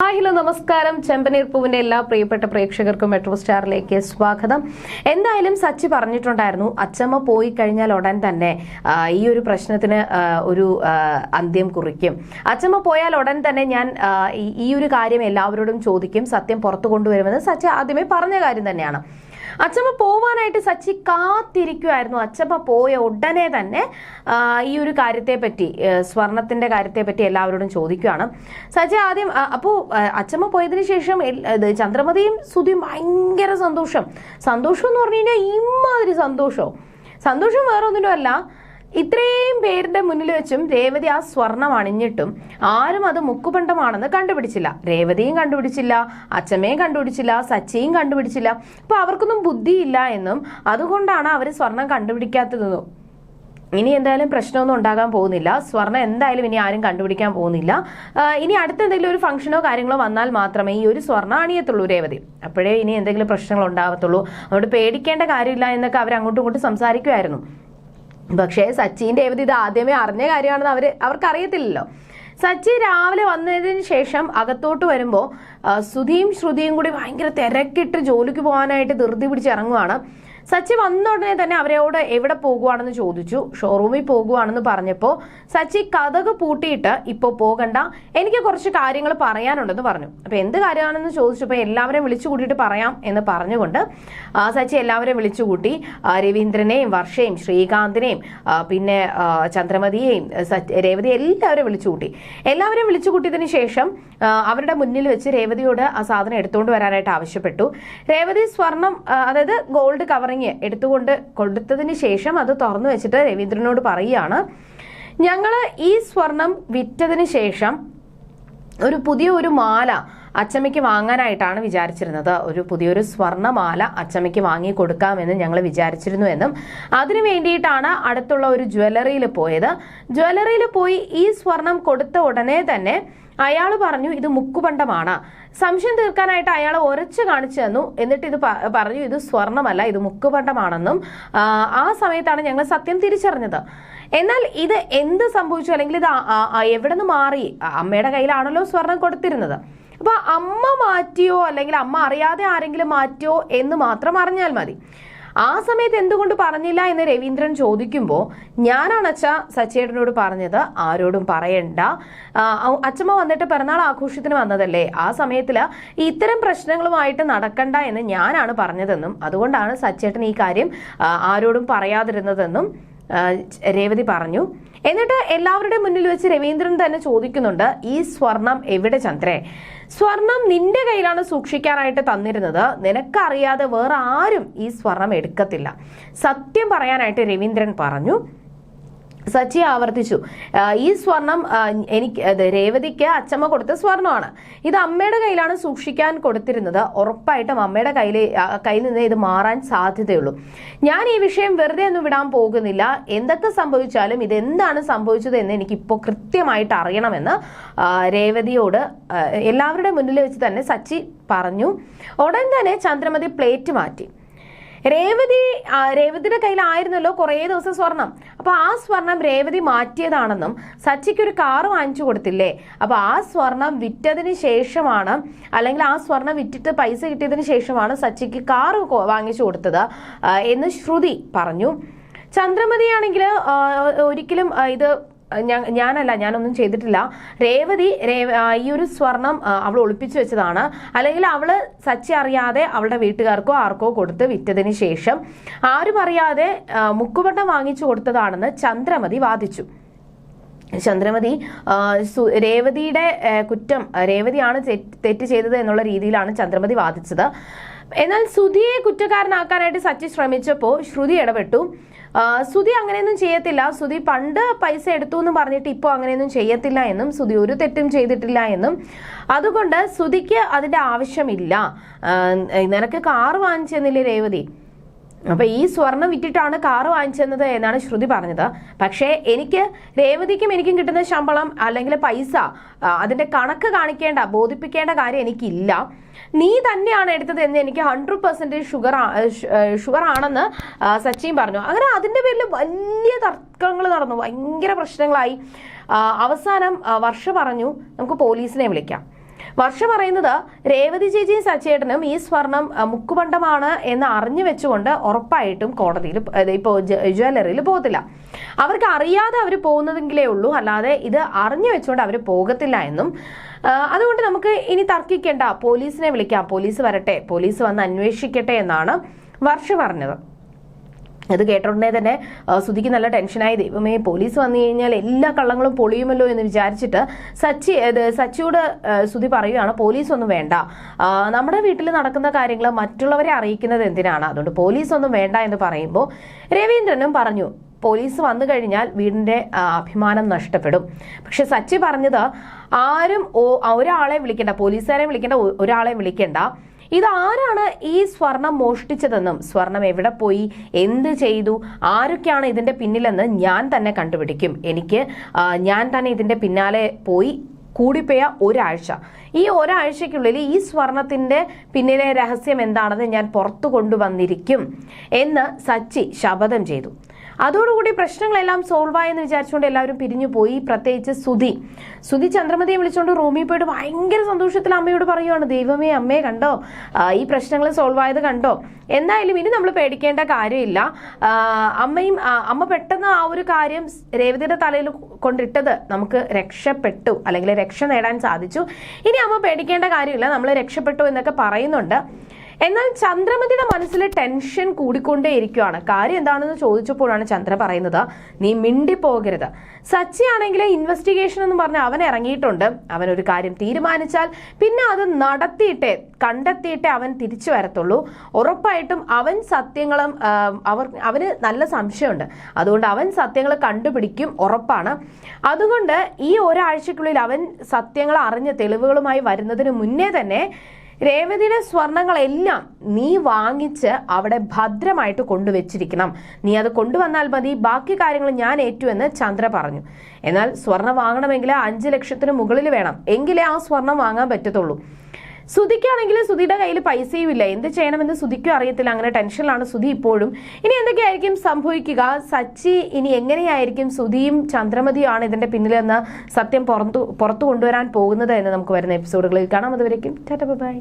Hi hello നമസ്കാരം. ചെമ്പനീർ പൂവിന്റെ എല്ലാ പ്രിയപ്പെട്ട പ്രേക്ഷകർക്കും മെട്രോ സ്റ്റാറിലേക്ക് സ്വാഗതം. എന്തായാലും സച്ചി പറഞ്ഞിട്ടുണ്ടായിരുന്നു അച്ചമ്മ പോയി കഴിഞ്ഞാൽ ഉടൻ തന്നെ ഈ ഒരു പ്രശ്നത്തിന് ഒരു അന്ത്യം കുറിക്കും. അച്ചമ്മ പോയാൽ ഉടൻ തന്നെ ഞാൻ ഈ- ഒരു കാര്യം എല്ലാവരോടും ചോദിക്കും സത്യം പുറത്തു കൊണ്ടുവരുമെന്ന് സച്ചി ആദ്യമേ പറഞ്ഞ കാര്യം തന്നെയാണ്. അച്ചമ്മ പോവാനായിട്ട് സച്ചി കാത്തിരിക്കുമായിരുന്നു അച്ചമ്മ പോയ ഉടനെ തന്നെ ഈ ഒരു കാര്യത്തെ പറ്റി സ്വർണത്തിന്റെ കാര്യത്തെ പറ്റി എല്ലാവരോടും ചോദിക്കുകയാണ് സച്ചി ആദ്യം ആ, അച്ചമ്മ പോയതിനു ശേഷം ചന്ദ്രമതിയും സുധിയും ഭയങ്കര സന്തോഷം. സന്തോഷം എന്ന് പറഞ്ഞു കഴിഞ്ഞാൽ ഇമാതിരി സന്തോഷം. സന്തോഷം വേറെ ഒന്നിനുമല്ല ഇത്രയും പേരുടെ മുന്നിൽ വെച്ചും രേവതി ആ സ്വർണം അണിഞ്ഞിട്ടും ആരും അത് മുക്കുപണ്ടമാണെന്ന് കണ്ടുപിടിച്ചില്ല. രേവതിയും കണ്ടുപിടിച്ചില്ല അച്ഛമ്മയും കണ്ടുപിടിച്ചില്ല സച്ചിയും കണ്ടുപിടിച്ചില്ല. അപ്പൊ അവർക്കൊന്നും ബുദ്ധിയില്ല എന്നും അതുകൊണ്ടാണ് അവർ സ്വർണം കണ്ടുപിടിക്കാത്തതെന്നും. ഇനി എന്തായാലും പ്രശ്നമൊന്നും ഉണ്ടാകാൻ പോകുന്നില്ല. സ്വർണം എന്തായാലും ഇനി ആരും കണ്ടുപിടിക്കാൻ പോകുന്നില്ല. ഇനി അടുത്ത എന്തെങ്കിലും ഒരു ഫംഗ്ഷനോ കാര്യങ്ങളോ വന്നാൽ മാത്രമേ ഈ ഒരു സ്വർണ അണിയത്തുള്ളൂ രേവതി. അപ്പോഴേ ഇനി എന്തെങ്കിലും പ്രശ്നങ്ങൾ ഉണ്ടാകത്തുള്ളൂ അതുകൊണ്ട് പേടിക്കേണ്ട കാര്യമില്ല എന്നൊക്കെ അവർ അങ്ങോട്ടും ഇങ്ങോട്ടും സംസാരിക്കുമായിരുന്നു പക്ഷേ സച്ചിൻ രേവതി ഇത് ആദ്യമേ അറിഞ്ഞ കാര്യമാണെന്ന് അവർ അവർക്കറിയത്തില്ലല്ലോ. സച്ചി രാവിലെ വന്നതിന് ശേഷം അകത്തോട്ട് വരുമ്പോൾ സുധിയും ശ്രുതിയും കൂടി ഭയങ്കര തിരക്കിട്ട് ജോലിക്ക് പോകാനായിട്ട് ധൃതി പിടിച്ച് ഇറങ്ങുവാണ്. സച്ചി വന്ന ഉടനെ തന്നെ അവരോട് എവിടെ പോകുവാണെന്ന് ചോദിച്ചു. ഷോറൂമിൽ പോകുവാണെന്ന് പറഞ്ഞപ്പോൾ സച്ചി കഥക് പൂട്ടിയിട്ട് ഇപ്പോൾ പോകണ്ട എനിക്ക് കുറച്ച് കാര്യങ്ങൾ പറയാനുണ്ടെന്ന് പറഞ്ഞു. അപ്പോൾ എന്ത് കാര്യമാണെന്ന് ചോദിച്ചപ്പോൾ എല്ലാവരെയും വിളിച്ചു കൂട്ടിയിട്ട് പറയാം എന്ന് പറഞ്ഞുകൊണ്ട് സച്ചി എല്ലാവരെയും വിളിച്ചു കൂട്ടി. രവീന്ദ്രനെയും വർഷയും ശ്രീകാന്തിനെയും പിന്നെ ചന്ദ്രമതിയെയും രേവതി എല്ലാവരെയും വിളിച്ചു കൂട്ടി. എല്ലാവരെയും വിളിച്ചു കൂട്ടിയതിന് ശേഷം അവരുടെ മുന്നിൽ വെച്ച് രേവതിയോട് ആ സാധനം എടുത്തുകൊണ്ട് വരാനായിട്ട് ആവശ്യപ്പെട്ടു. രേവതി സ്വർണം അതായത് ഗോൾഡ് കവറിങ് എടുത്തുകൊണ്ട് കൊടുത്തതിന് ശേഷം അത് തുറന്നു വെച്ചിട്ട് രവീന്ദ്രനോട് പറയുകയാണ് ഞങ്ങൾ ഈ സ്വർണം വിറ്റതിന് ശേഷം ഒരു പുതിയ ഒരു മാല അച്ചമ്മയ്ക്ക് വാങ്ങാനായിട്ടാണ് വിചാരിച്ചിരുന്നത്. ഒരു പുതിയൊരു സ്വർണമാല അച്ചമ്മയ്ക്ക് വാങ്ങി കൊടുക്കാമെന്ന് ഞങ്ങൾ വിചാരിച്ചിരുന്നു എന്നും. അതിനു വേണ്ടിയിട്ടാണ് അടുത്തുള്ള ഒരു ജ്വല്ലറിയിൽ പോയത്. ജ്വല്ലറിയിൽ പോയി ഈ സ്വർണം കൊടുത്ത ഉടനെ തന്നെ അയാൾ പറഞ്ഞു ഇത് മുക്കുപണ്ടമാണ്. സംശയം തീർക്കാനായിട്ട് അയാൾ ഉരച്ചു കാണിച്ചു തന്നു. എന്നിട്ട് ഇത് പറഞ്ഞു ഇത് സ്വർണമല്ല ഇത് മുക്കുപണ്ടമാണെന്നും. ആ, സമയത്താണ് ഞങ്ങൾ സത്യം തിരിച്ചറിഞ്ഞത്. എന്നാൽ ഇത് എന്ത് സംഭവിച്ചു? അല്ലെങ്കിൽ ഇത് എവിടെ നിന്ന് മാറി? അമ്മയുടെ കയ്യിലാണല്ലോ സ്വർണം കൊടുത്തിരുന്നത്. അപ്പൊ അമ്മ മാറ്റിയോ അല്ലെങ്കിൽ അമ്മ അറിയാതെ ആരെങ്കിലും മാറ്റിയോ എന്ന് മാത്രം അറിഞ്ഞാൽ മതി. ആ സമയത്ത് എന്തുകൊണ്ട് പറഞ്ഞില്ല എന്ന് രവീന്ദ്രൻ ചോദിക്കുമ്പോൾ ഞാനാണ് അച്ഛ സച്ചേട്ടനോട് പറഞ്ഞത് ആരോടും പറയണ്ട. അച്ഛമ്മ വന്നിട്ട് പിറന്നാൾ ആഘോഷത്തിന് വന്നതല്ലേ? ആ സമയത്തിൽ ഇത്തരം പ്രശ്നങ്ങളുമായിട്ട് നടക്കണ്ട എന്ന് ഞാനാണ് പറഞ്ഞതെന്നും അതുകൊണ്ടാണ് സച്ചേട്ടൻ ഈ കാര്യം ആരോടും പറയാതിരുന്നതെന്നും രേവതി പറഞ്ഞു. എന്നിട്ട് എല്ലാവരുടെ മുന്നിൽ വെച്ച് രവീന്ദ്രൻ തന്നെ ചോദിക്കുന്നുണ്ട് ഈ സ്വർണം എവിടെ ചന്ദ്രേ? സ്വർണം നിന്റെ കയ്യിലാണ് സൂക്ഷിക്കാനായിട്ട് തന്നിരുന്നത്. നിനക്കറിയാതെ വേറെ ആരും ഈ സ്വർണം എടുക്കത്തില്ല. സത്യം പറയാനായിട്ട് രവീന്ദ്രൻ പറഞ്ഞു സച്ചി ആവർത്തിച്ചു. ഈ സ്വർണം എനിക്ക് രേവതിക്ക് അച്ചമ്മ കൊടുത്ത സ്വർണമാണ്. ഇത് അമ്മയുടെ കയ്യിലാണ് സൂക്ഷിക്കാൻ കൊടുത്തിരുന്നത്. ഉറപ്പായിട്ടും അമ്മയുടെ കയ്യിൽ കയ്യിൽ നിന്ന് ഇത് മാറാൻ സാധ്യതയുള്ളൂ. ഞാൻ ഈ വിഷയം വെറുതെ ഒന്നും വിടാൻ പോകുന്നില്ല. എന്തൊക്കെ സംഭവിച്ചാലും ഇത് എന്താണ് സംഭവിച്ചത് എന്ന് എനിക്ക് ഇപ്പോൾ കൃത്യമായിട്ട് അറിയണമെന്ന് രേവതിയോട് എല്ലാവരുടെ മുന്നിൽ വെച്ച് തന്നെ സച്ചി പറഞ്ഞു. ഉടൻ തന്നെ ചന്ദ്രമതി പ്ലേറ്റ് മാറ്റി. രേവതി രേവതിയുടെ കയ്യിലായിരുന്നല്ലോ കുറേ ദിവസം സ്വർണം. അപ്പോൾ ആ സ്വർണം രേവതി മാറ്റിയതാണെന്നും സച്ചിക്ക് ഒരു കാറ് വാങ്ങിച്ചു കൊടുത്തില്ലേ? അപ്പോൾ ആ സ്വർണം വിറ്റതിന് ശേഷമാണ് അല്ലെങ്കിൽ ആ സ്വർണം വിറ്റിട്ട് പൈസ കിട്ടിയതിന് ശേഷമാണ് സച്ചിക്ക് കാറ് വാങ്ങിച്ചു കൊടുത്തത് എന്ന് ശ്രുതി പറഞ്ഞു. ചന്ദ്രമതിയാണെങ്കിൽ ഒരിക്കലും ഇത് ഞാനല്ല ഞാനൊന്നും ചെയ്തിട്ടില്ല. രേവതി രേവ ഈ ഒരു സ്വർണം അവൾ ഒളിപ്പിച്ചു വെച്ചതാണ്. അല്ലെങ്കിൽ അവൾ സച്ചി അറിയാതെ അവളുടെ വീട്ടുകാർക്കോ ആർക്കോ കൊടുത്ത് വിറ്റതിന് ശേഷം ആരും അറിയാതെ മുക്കുപട്ടം വാങ്ങിച്ചു കൊടുത്തതാണെന്ന് ചന്ദ്രമതി വാദിച്ചു. ചന്ദ്രമതി രേവതിയുടെ കുറ്റം രേവതിയാണ് തെറ്റ് ചെയ്തത് എന്നുള്ള രീതിയിലാണ് ചന്ദ്രമതി വാദിച്ചത്. എന്നാൽ സുധിയെ കുറ്റക്കാരനാക്കാനായിട്ട് സച്ചി ശ്രമിച്ചപ്പോൾ ശ്രുതി ഇടപെട്ടു. സുധി അങ്ങനെയൊന്നും ചെയ്യത്തില്ല. സുധി പണ്ട് പൈസ എടുത്തു എന്ന് പറഞ്ഞിട്ട് ഇപ്പോൾ അങ്ങനെയൊന്നും ചെയ്യത്തില്ല എന്നും സുധി ഒരു തെറ്റും ചെയ്തിട്ടില്ല എന്നും. അതുകൊണ്ട് സുധിക്ക് അതിന്റെ ആവശ്യമില്ല. നിനക്ക് കാറ് വാങ്ങിച്ചെന്നില്ലേ രേവതി? അപ്പൊ ഈ സ്വർണം വിറ്റിട്ടാണ് കാറ് വാങ്ങിച്ചെന്നത് എന്നാണ് ശ്രുതി പറഞ്ഞത്. പക്ഷേ എനിക്ക് രേവതിക്കും എനിക്കും കിട്ടുന്ന ശമ്പളം അല്ലെങ്കിൽ പൈസ അതിന്റെ കണക്ക് കാണിക്കേണ്ട ബോധിപ്പിക്കേണ്ട കാര്യം എനിക്കില്ല. നീ തന്നെയാണ് എടുത്തത് എന്ന് എനിക്ക് ഹൺഡ്രഡ് പെർസെന്റേജ് ഷുഗർ ഷുഗർ ആണെന്ന് സച്ചിൻ പറഞ്ഞു. അങ്ങനെ അതിന്റെ പേരിൽ വലിയ തർക്കങ്ങൾ നടന്നു. ഭയങ്കര പ്രശ്നങ്ങളായി. അവസാനം വർഷ പറഞ്ഞു. നമുക്ക് പോലീസിനെ വിളിക്കാം. വർഷ പറയുന്നത് രേവതി ചേച്ചിയും സച്ചേട്ടനും ഈ സ്വർണം മുക്കുപണ്ടമാണ് എന്ന് അറിഞ്ഞു വെച്ചുകൊണ്ട് ഉറപ്പായിട്ടും കോടതിയിൽ ഇപ്പോൾ ജ്വല്ലറിയിൽ പോകത്തില്ല. അവർക്ക് അറിയാതെ അവർ പോകുന്നതെങ്കിലേ ഉള്ളൂ. അല്ലാതെ ഇത് അറിഞ്ഞു വെച്ചുകൊണ്ട് അവർ പോകത്തില്ല എന്നും അതുകൊണ്ട് നമുക്ക് ഇനി തർക്കിക്കേണ്ട. പോലീസിനെ വിളിക്കാം. പോലീസ് വരട്ടെ. പോലീസ് വന്ന് അന്വേഷിക്കട്ടെ എന്നാണ് വർഷ പറഞ്ഞത്. അത് കേട്ടോടനെ തന്നെ സുധിക്ക് നല്ല ടെൻഷനായി. ദൈവമേ പോലീസ് വന്നു കഴിഞ്ഞാൽ എല്ലാ കള്ളങ്ങളും പൊളിയുമല്ലോ എന്ന് വിചാരിച്ചിട്ട് സച്ചി സച്ചിയോട് സുധി പറയുകയാണ് പോലീസ് ഒന്നും വേണ്ട നമ്മുടെ വീട്ടിൽ നടക്കുന്ന കാര്യങ്ങൾ മറ്റുള്ളവരെ അറിയിക്കുന്നത് എന്തിനാണ്? അതുകൊണ്ട് പോലീസ് ഒന്നും വേണ്ട എന്ന് പറയുമ്പോൾ രവീന്ദ്രനും പറഞ്ഞു പോലീസ് വന്നു കഴിഞ്ഞാൽ വീടിന്റെ അഭിമാനം നഷ്ടപ്പെടും. പക്ഷെ സച്ചി പറഞ്ഞത് ആരും ഒരാളെ വിളിക്കേണ്ട പോലീസുകാരെ വിളിക്കേണ്ട ഒരാളെ വിളിക്കേണ്ട. ഇതാരാണ് ഈ സ്വർണം മോഷ്ടിച്ചതെന്നും സ്വർണം എവിടെ പോയി എന്ത് ചെയ്തു ആരൊക്കെയാണ് ഇതിന്റെ പിന്നിലെന്ന് ഞാൻ തന്നെ കണ്ടുപിടിക്കും. എനിക്ക് ഞാൻ തന്നെ ഇതിന്റെ പിന്നാലെ പോയി കൂടിപ്പോയ ഒരാഴ്ച. ഈ ഒരാഴ്ചയ്ക്കുള്ളിൽ ഈ സ്വർണത്തിന്റെ പിന്നിലെ രഹസ്യം എന്താണെന്ന് ഞാൻ പുറത്തു കൊണ്ടുവന്നിരിക്കും എന്ന് സച്ചി ശപഥം ചെയ്തു. അതോടുകൂടി പ്രശ്നങ്ങളെല്ലാം സോൾവ് ആയെന്ന് വിചാരിച്ചുകൊണ്ട് എല്ലാവരും പിരിഞ്ഞു പോയി പ്രത്യേകിച്ച് സുധി. സുധി ചന്ദ്രമതിയെ വിളിച്ചുകൊണ്ട് റൂമിൽ പോയിട്ട് ഭയങ്കര സന്തോഷത്തിൽ അമ്മയോട് പറയുവാണ്. ദൈവമേ അമ്മയെ കണ്ടോ? ഈ പ്രശ്നങ്ങൾ സോൾവ് ആയത് കണ്ടോ? എന്തായാലും ഇനി നമ്മൾ പേടിക്കേണ്ട കാര്യമില്ല. അമ്മയും അമ്മ പെട്ടെന്ന് ആ ഒരു കാര്യം രേവതിയുടെ തലയിൽ കൊണ്ടിട്ടത് നമുക്ക് രക്ഷപ്പെട്ടു അല്ലെങ്കിൽ രക്ഷ നേടാൻ സാധിച്ചു. ഇനി അമ്മ പേടിക്കേണ്ട കാര്യമില്ല. നമ്മൾ രക്ഷപ്പെട്ടു എന്നൊക്കെ പറയുന്നുണ്ട്. എന്നാൽ ചന്ദ്രമതിയുടെ മനസ്സിൽ ടെൻഷൻ കൂടിക്കൊണ്ടേയിരിക്കുകയാണ്. കാര്യം എന്താണെന്ന് ചോദിച്ചപ്പോഴാണ് ചന്ദ്ര പറയുന്നത് നീ മിണ്ടിപ്പോകരുത്. സച്ചി ആണെങ്കിൽ ഇൻവെസ്റ്റിഗേഷൻ എന്ന് പറഞ്ഞ് അവൻ ഇറങ്ങിയിട്ടുണ്ട്. അവൻ ഒരു കാര്യം തീരുമാനിച്ചാൽ പിന്നെ അത് നടത്തിയിട്ടേ കണ്ടെത്തിയിട്ടേ അവൻ തിരിച്ചു വരത്തുള്ളൂ. ഉറപ്പായിട്ടും അവൻ സത്യങ്ങളും അവർ അവന് നല്ല സംശയമുണ്ട്. അതുകൊണ്ട് അവൻ സത്യങ്ങൾ കണ്ടുപിടിക്കും ഉറപ്പാണ്. അതുകൊണ്ട് ഈ ഒരാഴ്ചക്കുള്ളിൽ അവൻ സത്യങ്ങൾ അറിഞ്ഞ തെളിവുകളുമായി വരുന്നതിന് മുന്നേ തന്നെ രേവതിയുടെ സ്വർണങ്ങളെല്ലാം നീ വാങ്ങിച്ച് അവിടെ ഭദ്രമായിട്ട് കൊണ്ടുവച്ചിരിക്കണം. നീ അത് കൊണ്ടുവന്നാൽ മതി. ബാക്കി കാര്യങ്ങൾ ഞാൻ ഏറ്റുവെന്ന് ചന്ദ്ര പറഞ്ഞു. എന്നാൽ സ്വർണം വാങ്ങണമെങ്കിൽ അഞ്ച് ലക്ഷത്തിന് മുകളിൽ വേണം. എങ്കിലേ ആ സ്വർണം വാങ്ങാൻ പറ്റത്തുള്ളൂ. സുധിക്കാണെങ്കിൽ സുധിയുടെ കയ്യിൽ പൈസയും ഇല്ല. എന്ത് ചെയ്യണമെന്ന് സുധിക്കും അറിയത്തില്ല. അങ്ങനെ ടെൻഷനിലാണ് സുധി ഇപ്പോഴും. ഇനി എന്തൊക്കെയായിരിക്കും സംഭവിക്കുക? സച്ചി ഇനി എങ്ങനെയായിരിക്കും സുധിയും ചന്ദ്രമതിയുമാണ് ഇതിന്റെ പിന്നിലെന്ന് സത്യം പുറത്തു പുറത്തു കൊണ്ടുവരാൻ പോകുന്നത് എന്ന് നമുക്ക് വരുന്ന എപ്പിസോഡുകളിൽ കാണാം. അതുവരേക്കും ടാറ്റ ബൈ.